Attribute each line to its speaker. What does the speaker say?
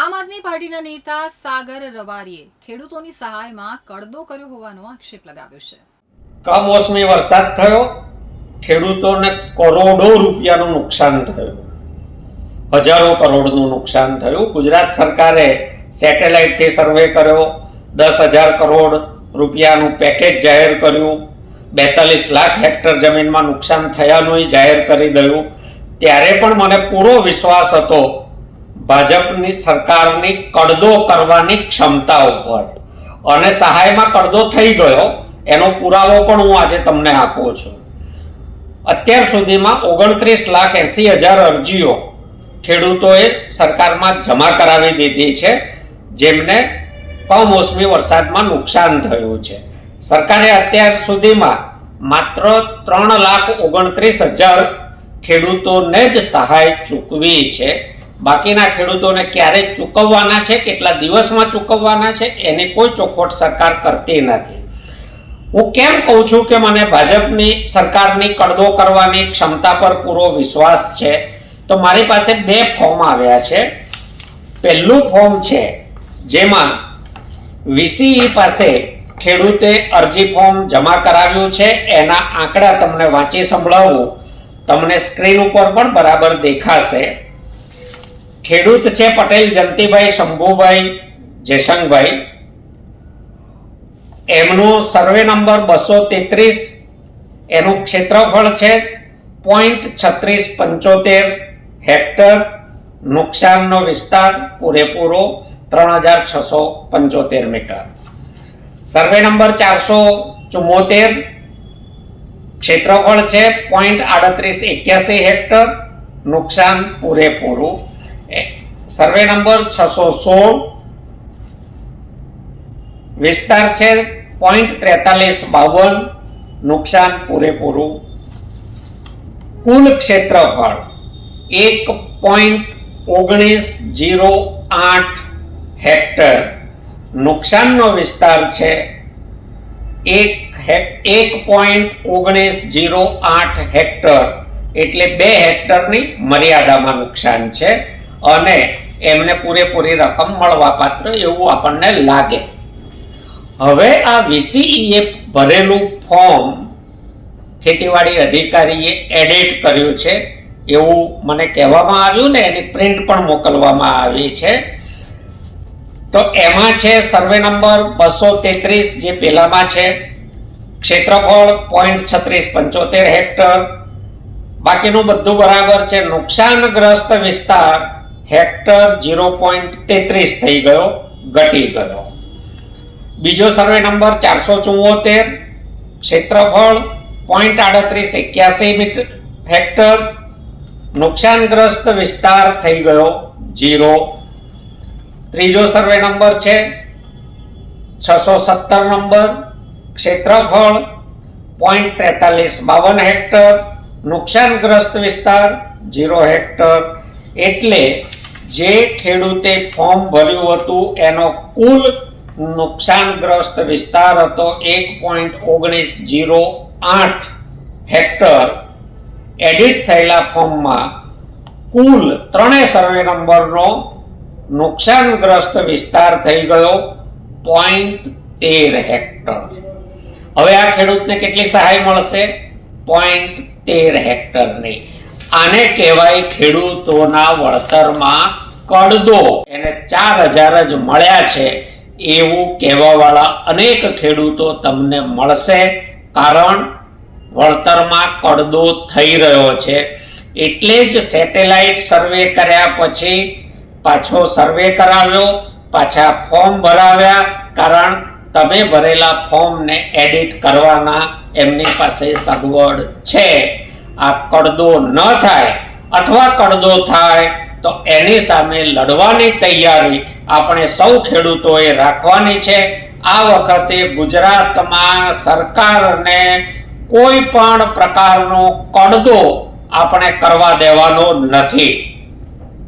Speaker 1: આમ આદમી પાર્ટીના નેતા સાગર રવારીએ ખેડૂતોની સહાયમાં કડદો કર્યો હોવાનો આક્ષેપ લગાવ્યો છે.
Speaker 2: કમોસમી વરસાદ થયો, ખેડૂતોને કરોડો રૂપિયાનું નુકસાન થયું. હજારો કરોડનું નુકસાન થયું. ગુજરાત સરકારે સેટેલાઇટથી સર્વે કર્યો, દસ હજાર કરોડ રૂપિયાનું પેકેજ જાહેર કર્યું, બેતાલીસ લાખ હેક્ટર જમીનમાં નુકસાન થયાનું જાહેર કરી દયું. ત્યારે પણ મને પૂરો વિશ્વાસ હતો ભાજપની સરકારની કડદો કરવાની ક્ષમતા ઉપર. અને સહાયમાં કડદો થઈ ગયો, એનો પુરાવો પણ હું આજે તમને આપું છું. અત્યાર સુધીમાં ઓગણત્રીસ લાખ એસી હજાર અરજીઓ ખેડૂતોએ સરકારમાં જમા કરાવી દીધી છે, જેમને કમોસમી વરસાદમાં નુકસાન થયું છે. સરકારે અત્યાર સુધીમાં માત્ર ત્રણ લાખ ઓગણત્રીસ હજાર ખેડૂતોને જ સહાય ચૂકવી છે બાકીના ખેડૂતોને ક્યારે ચૂકવવાના છે, કેટલા દિવસમાં ચૂકવવાના છે, એની કોઈ ચોખવટ સરકાર કરતી નથી. હું કેમ કહું છું કે મને ભાજપની સરકારની કડદો કરવાની ક્ષમતા પર પૂરો વિશ્વાસ છે, તો મારી પાસે બે ફોર્મ આવ્યા છે. પહેલું ફોર્મ છે, જેમાં વીસીઈ પાસે ખેડૂતે અરજી ફોર્મ જમા કરાવ્યું છે, એના આંકડા તમને વાંચી સંભળાવું. તમને સ્ક્રીન ઉપર પણ બરાબર દેખાશે. ખેડૂત છે પટેલ, જંતીભાઈ, શંભુભાઈ જયશંકભાઈ એમનો સર્વે નંબર બસો તેત્રીસ. એનું ક્ષેત્રફળ છે પોઈન્ટ છત્રીસ પંચોતેર હેક્ટર. નુકસાનનો વિસ્તાર પૂરેપૂરો ત્રણ હજાર છસો પંચોતેર મીટર. સર્વે નંબર ચારસો ચુમ્મોતેર. ક્ષેત્રફળ છે પોઈન્ટ આડત્રીસ એક્યાસી હેક્ટર. નુકસાન પૂરેપૂરું સર્વે નંબર છસો સોળ. વિસ્તાર છે પોઈન્ટ ત્રેતાલીસ બાવન. નુકસાન પૂરેપૂરું. કુલ ક્ષેત્રફળ એક પોઈન્ટ ઓગણીસ જીરો આઠ હેક્ટર. નુકસાનનો વિસ્તાર છે એક એક પોઈન્ટ ઓગણીસ જીરો આઠ હેક્ટર. એટલે બે હેક્ટરની મર્યાદામાં નુકસાન છે. અને એમને પૂરેપૂરી રકમ મળવાપાત્ર એવું આપણને લાગે. હવે આ વીસીઈએ ભરેલું ફોર્મ ખેતીવાડી અધિકારીએ એડિટ કર્યું છે. એવું મને કહેવામાં આવ્યું ને એની પ્રિન્ટ પણ મોકલવામાં આવી છે. તો એમાં છે સર્વે નંબર બસો તેત્રીસ જે પેલામાં છે. ક્ષેત્રફળ પોઈન્ટ છત્રીસ પંચોતેર હેક્ટર. બાકીનું બધું બરાબર છે. નુકસાનગ્રસ્ત વિસ્તાર હેક્ટર જીરો પોઈન્ટ તેત્રીસ થઈ ગયો, ઘટી ગયો. બીજો સર્વે નંબર ચારસો ચુમ્મોતેર ક્ષેત્રફળ પોઈન્ટ આડત્રીસ એક્યાસી મીટર, હેક્ટર નુકસાનગ્રસ્ત વિસ્તાર થઈ ગયો જીરો ત્રીજો સર્વે નંબર છે છસો સત્તર નંબર, ક્ષેત્રફળ પોઈન્ટ ત્રેતાલીસ, બાવન હેક્ટર, નુકસાનગ્રસ્ત વિસ્તાર જીરો હેક્ટર. એટલે જે ખેડૂતે ફોર્મ ભર્યું હતું, એનો કુલ નુકસાનગ્રસ્ત વિસ્તાર હતો એક પોઈન્ટ ઓગણીસ જીરો આઠ હેક્ટર. એડિટ થયેલા ફોર્મમાં કુલ ત્રણેય સર્વે નંબરનો નુકસાનગ્રસ્ત વિસ્તાર થઈ ગયો પોઈન્ટ તેર હેક્ટર. હવે આ ખેડૂતને કેટલી સહાય મળશે? પોઈન્ટ તેર હેક્ટરની. આને કહેવાય ખેડૂતોના વળતરમાં કડદો. એને ચાર હજાર જ મળ્યા છે. એવું કહેવાવાળા અનેક ખેડૂતો તમને મળશે કારણ વળતરમાં કડદો થઈ રહ્યો છે. એટલે જ સેટેલાઇટ સર્વે કર્યા પછી પાછો સર્વે કરાવ્યો, પાછા ફોર્મ ભરાવ્યા કારણ તમે ભરેલા ફોર્મને એડિટ કરવાના એમની પાસે સગવડ છે. આ કડદો ન થાય અથવા કડદો થાય, તો એની સામે લડવાની તૈયારી આપણે સૌ ખેડૂતોએ રાખવાની છે. આ વખતે ગુજરાતમાં સરકારને કોઈ પણ પ્રકારનો કડદો આપણે કરવા દેવાનો નથી.